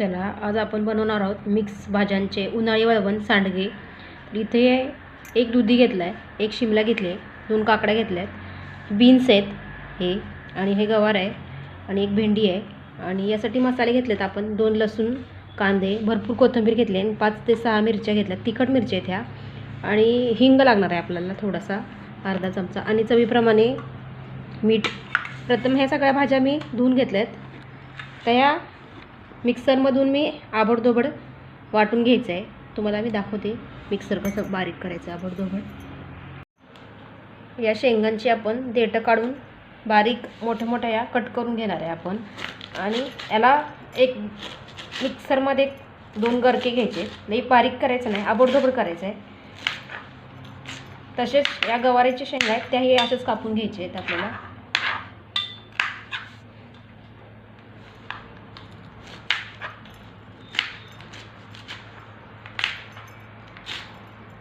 चला आज आपण बनवणार आहोत मिक्स भाज्यांचे उन्हाळी वळवण सांडगे. इथे एक दुधी घेतला आहे एक शिमला घेतली आहे दोन काकड्या घेतल्या आहेत बीन्स आहेत हे आणि हे गवार आहे आणि एक भेंडी आहे. आणि यासाठी मसाले घेतलेत आपण दोन लसूण कांदे भरपूर कोथिंबीर घेतली आहे आणि पाच ते सहा मिरच्या घेतल्या तिखट मिरच्या आहेत ह्या. आणि हिंग लागणार आहे आपल्याला थोडासा अर्धा चमचा. आणि चवीप्रमाणे मीठ. प्रथम ह्या सगळ्या भाज्या मी धुवून घेतल्या आहेत त्या मिक्सरमधून मी आबडधोबड वाटून घ्यायचं आहे. तुम्हाला मी दाखवते मिक्सर कसं बारीक करायचं आहे आबडधोबड. या शेंगांची आपण देठं काढून बारीक मोठ्या मोठ्या या कट करून घेणार आहे आपण. आणि याला एक मिक्सरमध्ये दोन गरके घ्यायचे. नाही बारीक करायचं नाही आबडधोबड करायचं आहे. तसेच या गवारीचे शेंगा आहेत त्याही असेच कापून घ्यायचे आहेत आपल्याला.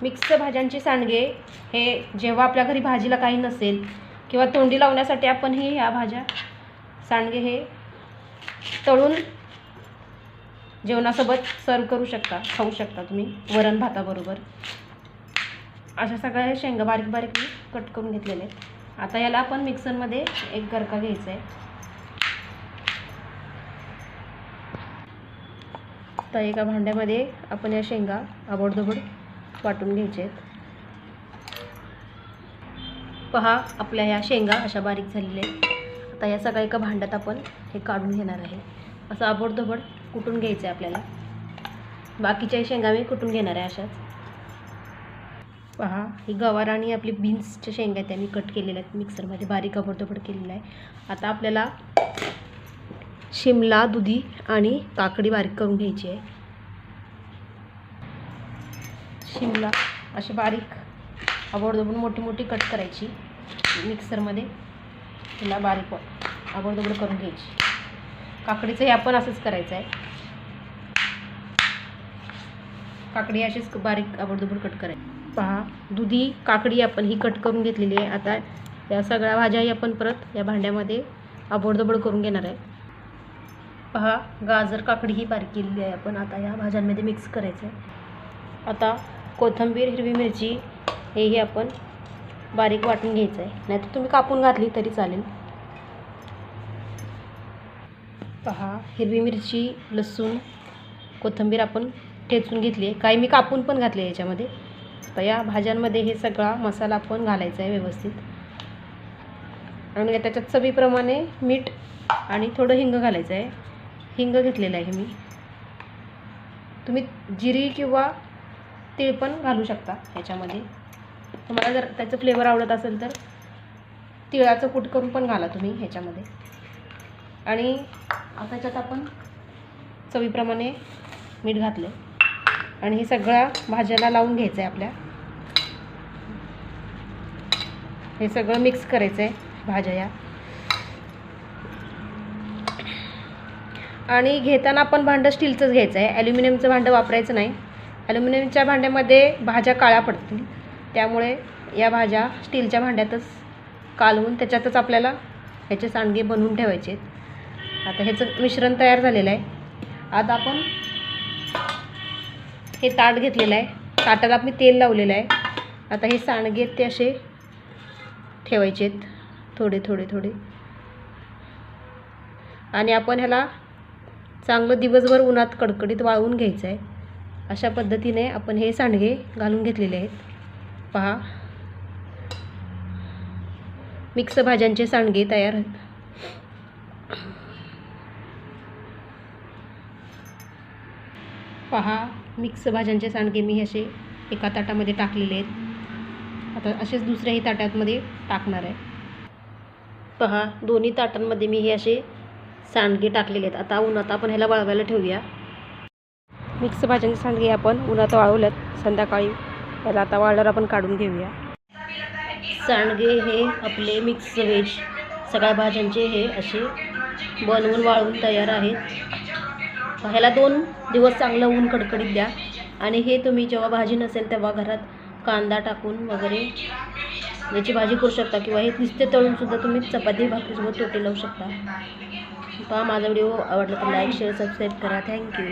मिक्स भाज्यांचे सांडगे हे जेव्हा आपल्या घरी भाजीला काही नसेल किंवा तोंडी लावण्यासाठी आपण हे ह्या भाज्या सांडगे हे तळून जेवणासोबत सर्व करू शकता खाऊ शकता तुम्ही वरण भाताबरोबर. अशा सगळ्या शेंगा बारीक बारीक मी कट करून घेतलेले आहेत. आता याला आपण मिक्सरमध्ये एक गरका घ्यायचा आहे. तर एका भांड्यामध्ये आपण या शेंगा आबडधोबड वाटून घ्यायचे आहेत. पहा आपल्या ह्या शेंगा अशा बारीक झालेल्या आहेत. आता या सगळ्या एका भांड्यात आपण हे काढून घेणार आहे. असं आबडधोबड कुटून घ्यायचं आहे आपल्याला. बाकीच्या शेंगा मी कुटून घेणार आहे अशाच. पहा ही गवार आणि आपली बीन्सच्या शेंगा आहेत त्या मी कट केलेल्या आहेत. मिक्सरमध्ये बारीक आबडधोबड केलेला आहे. आता आपल्याला शिमला दुधी आणि काकडी बारीक करून घ्यायची आहे. शिमला अशी बारीक आबोडदोबड मोठी मोठी कट करायची मिक्सरमध्ये. तिला बारीक आबोडदोबड करून घ्यायची. काकडीचं हे आपण असंच करायचं आहे. काकडी अशीच बारीक आबोडदोबड कट करायची. पहा दुधी काकडी आपण ही कट करून घेतलेली आहे. आता या सगळ्या भाज्याही आपण परत या भांड्यामध्ये आबोडदोबड करून घेणार आहे. पहा गाजर काकडी ही बारीक केलेली आहे. आपण आता या भाज्यांमध्ये मिक्स करायचं आहे. आता कोथिंबीर हिरवी मिरची हेही आपण बारीक वाटून घ्यायचं आहे. नाहीतर तुम्ही कापून घातली तरी चालेल. पहा हिरवी मिरची लसूण कोथिंबीर आपण ठेचून घेतली आहे. काही मी कापून पण घातले याच्यामध्ये. तर या भाज्यांमध्ये हे सगळा मसाला आपण घालायचा आहे व्यवस्थित. आणि त्याच्यात चवीप्रमाणे मीठ आणि थोडं हिंग घालायचं आहे. हिंग घेतलेलं आहे मी. तुम्ही जिरी किंवा तीळ पण घालू शकता ह्याच्यामध्ये. तुम्हाला जर त्याचं फ्लेवर आवडत असेल तर तिळाचं कूट करून पण घाला तुम्ही ह्याच्यामध्ये. आणि त्याच्यात आपण चवीप्रमाणे मीठ घातलं आणि हे सगळ्या भाज्याला लावून घ्यायचं आहे आपल्या. हे सगळं मिक्स करायचं आहे भाज्या या. आणि घेताना आपण भांडं स्टीलचंच घ्यायचं आहे ॲल्युमिनियमचं भांडं वापरायचं नाही. ॲल्युमिनियमच्या भांड्यामध्ये भाज्या काळ्या पडतील. त्यामुळे या भाज्या स्टीलच्या भांड्यातच कालवून त्याच्यातच आपल्याला ह्याचे सांडगे बनवून ठेवायचे आहेत. आता ह्याचं मिश्रण तयार झालेलं आहे. आता आपण हे ताट घेतलेलं आहे. ताटात आपण तेल लावलेलं आहे. आता हे सांडगे ते असे ठेवायचे आहेत. थोडे थोडे थोडे. आणि आपण ह्याला चांगलं दिवसभर उन्हात कडकडीत वाळवून घ्यायचं आहे. अशा पद्धतीने आपण हे सांडगे घालून घेतलेले आहेत. पहा. मिक्स भाज्यांचे सांडगे तयार आहेत. पहा मिक्स भाज्यांचे सांडगे मी असे एका ताटामध्ये टाकलेले आहेत. आता असेच दुसऱ्याही ताटामध्ये टाकणार आहे. पहा दोन्ही ताटांमध्ये मी हे असे सांडगे टाकलेले आहेत. आता उन्हात आपण ह्याला वाळवायला ठेवूया. मिक्स भाज्यांचे सांडगे आपण उन्हात वाळवल्यात संध्याकाळी. त्याला आता वाळल्यावर आपण काढून घेऊया. सांडगे हे आपले मिक्स व्हेज. सगळ्या भाज्यांचे हे असे बनवून वाळवून तयार आहेत. ह्याला दोन दिवस चांगलं ऊन कडकडीत द्या. आणि हे तुम्ही जेव्हा भाजी नसेल तेव्हा घरात कांदा टाकून वगैरे याची भाजी करू शकता. किंवा हे नुसते तळूनसुद्धा तुम्ही चपाती भाकरीसोबत तोटे लावू शकता. पहा माझा व्हिडिओ आवडला तर लाईक शेअर सबस्क्राईब करा. Thank you